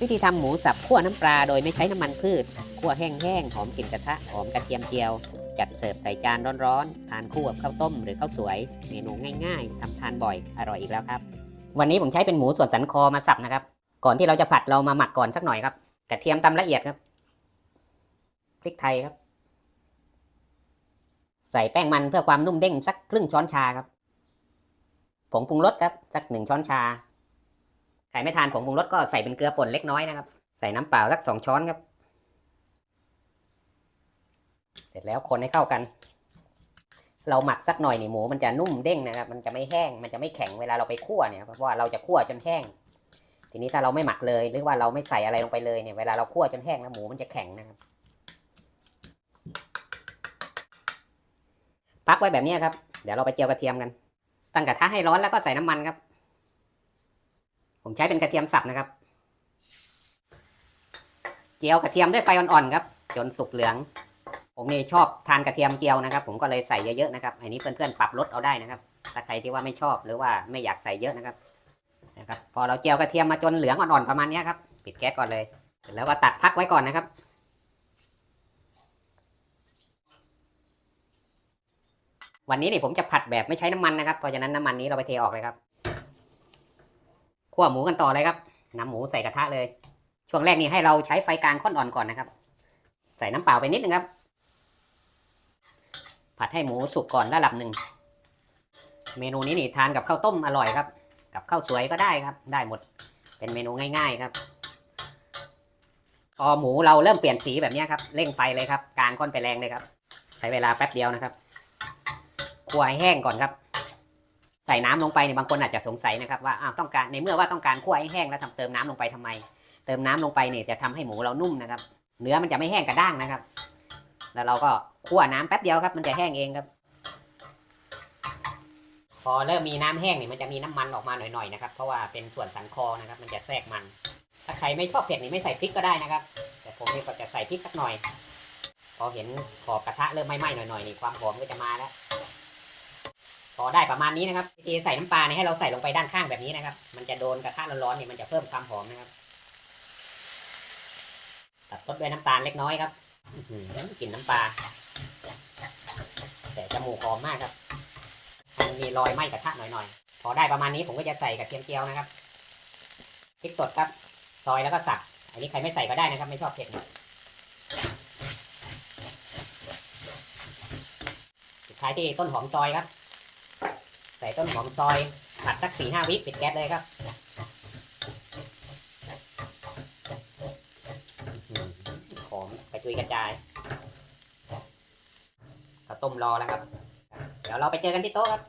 วิธีทำหมูสับคั่วน้ำปลาโดยไม่ใช้น้ำมันพืชคั่วแห้งๆหอมกลิ่นกระทะหอมกระเทียมเจียว จัดเสิร์ฟใส่จานร้อนๆ ทานคู่กับข้าวต้มหรือข้าวสวย เมนูง่ายๆทำทานบ่อยอร่อยอีกแล้วครับ วันนี้ผมใช้เป็นหมูส่วนสันคอมาสับนะครับ ก่อนที่เราจะผัดเรามาหมักก่อนสักหน่อยครับ กระเทียมตำละเอียดครับพริกไทยครับ ใส่แป้งมันเพื่อความนุ่มเด้งสักครึ่งช้อนชาครับผงปรุงรสครับสักหนึ่งช้อนชา ใครไม่ทานผงปรุงรสก็ใส่เป็นเกลือป่นเล็กน้อยนะครับ ใส่น้ำเปล่าสักสองช้อนครับ เสร็จแล้วคนให้เข้ากัน เราหมักสักหน่อยนี่หมูมันจะนุ่มเด้งนะครับ มันจะไม่แห้ง มันจะไม่แข็งเวลาเราไปคั่วเนี่ยเพราะว่าเราจะคั่วจนแห้ง ทีนี้ถ้าเราไม่หมักเลยหรือว่าเราไม่ใส่อะไรลงไปเลยเนี่ยเวลาเราคั่วจนแห้งแล้วหมูมันจะแข็งนะครับพักไว้แบบนี้ครับ เดี๋ยวเราไปเจียวกระเทียมกัน ตั้งกระทะให้ร้อนแล้วก็ใส่น้ำมันครับ ผมใช้เป็นกระเทียมสับนะครับ เจียวกระเทียมด้วยไฟอ่อนๆครับ จนสุกเหลือง ผมนี่ชอบทานกระเทียมเจียวนะครับ ผมก็เลยใส่เยอะๆนะครับ อันนี้เพื่อนๆปรับลดเอาได้นะครับ ถ้าใครที่ว่าไม่ชอบหรือว่าไม่อยากใส่เยอะนะครับ นะครับ พอเราเจียวกระเทียมมาจนเหลืองอ่อนๆประมาณนี้ครับ ปิดแก๊สก่อนเลย เสร็จแล้วก็ตักพักไว้ก่อนนะครับวันนี้นี่ผมจะผัดแบบไม่ใช้น้ำมันนะครับ เพราะฉะนั้นน้ำมันนี้เราไปเทออกเลยครับ คั่วหมูกันต่อเลยครับนำหมูใส่กระทะเลย ช่วงแรกนี่ให้เราใช้ไฟกลางค่อนอ่อนก่อนนะครับ ใส่น้ำเปล่าไปนิดนึงครับ ผัดให้หมูสุกก่อนระดับหนึ่ง เมนูนี้นี่ทานกับข้าวต้มอร่อยครับ กับข้าวสวยก็ได้ครับ ได้หมด เป็นเมนูง่าย ๆครับพอหมูเราเริ่มเปลี่ยนสีแบบนี้ครับ เร่งไฟเลยครับ กลางค่อนไปแรงเลยครับ ใช้เวลาแป๊บเดียวนะครับคั่วให้แห้งก่อนครับ ส่น้ำลงไปเนี่ยบางคนอาจจะสงสัยนะครับว่าอ้าวต้องการในเมื่อว่าต้องการคั่วให้แห้งแล้วทำเติมน้ำลงไปทำไม เติมน้ำลงไปเนี่ยจะทำให้หมูเรานุ่มนะครับ เนื้อมันจะไม่แห้งกระด้างนะครับ แล้วเราก็คั่วน้ำแป๊บเดียวครับ มันจะแห้งเองครับ พอเริ่มมีน้ำแห้งเนี่ยมันจะมีน้ำมันออกมาหน่อยๆนะครับเพราะว่าเป็นส่วนสันคอนะครับ มันจะแทรกมัน ถ้าใครไม่ชอบเผ็ดนี่ไม่ใส่พริกก็ได้นะครับ แต่ผมนี่ก็จะใส่พริกสักหน่อย พอเห็นขอบกระทะเริ่มไหม้ๆหน่อยๆนี่ความหอมก็จะมาแล้ว พอได้ประมาณนี้นะครับวิธีใส่น้ำปลาเนี่ยให้เราใส่ลงไปด้านข้างแบบนี้นะครับ มันจะโดนกระทะร้อนๆเนี่ยมันจะเพิ่มความหอมนะครับตัดต้นด้วยน้ำตาลเล็กน้อยครับอื้อหือกลิ่นน้ำปลาแต่จมูกหอมมากครับมันมีรอยไหม้กระทะหน่อยๆ พอได้ประมาณนี้ผมก็จะใส่กระเทียมเจียวนะครับพริกสดครับ ซอยแล้วก็สับ อันนี้ใครไม่ใส่ก็ได้นะครับ ไม่ชอบเผ็ดนะสุดท้ายที่ต้นหอมซอยครับ ใส่ต้นหอมซอยผัดสักสี่ห้าวิปิดแก๊สเลยครับหอมกระจุยกระจายข้าต้มรอแล้วครับ เดี๋ยวเราไปเจอกันที่โต๊ะครับ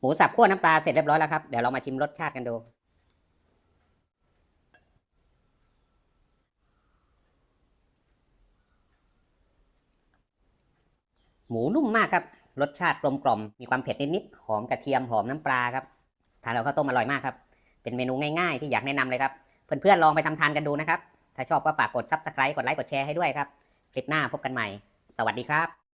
หมูสับคั่วน้ำปลาเสร็จเรียบร้อยแล้วครับ เดี๋ยวเรามาชิมรสชาติกันดู หมูนุ่มมากครับ รสชาติกลมกล่อมมีความเผ็ดนิดๆหอมกระเทียมหอมน้ำปลาครับทานแล้วข้าวต้มอร่อยมากครับ เป็นเมนูง่ายๆ ที่อยากแนะนำเลยครับ เพื่อนๆลองไปทำทานกันดูนะครับ ถ้าชอบก็ฝากกด subscribe กดไลค์กดแชร์ให้ด้วยครับ คลิปหน้าพบกันใหม่ สวัสดีครับ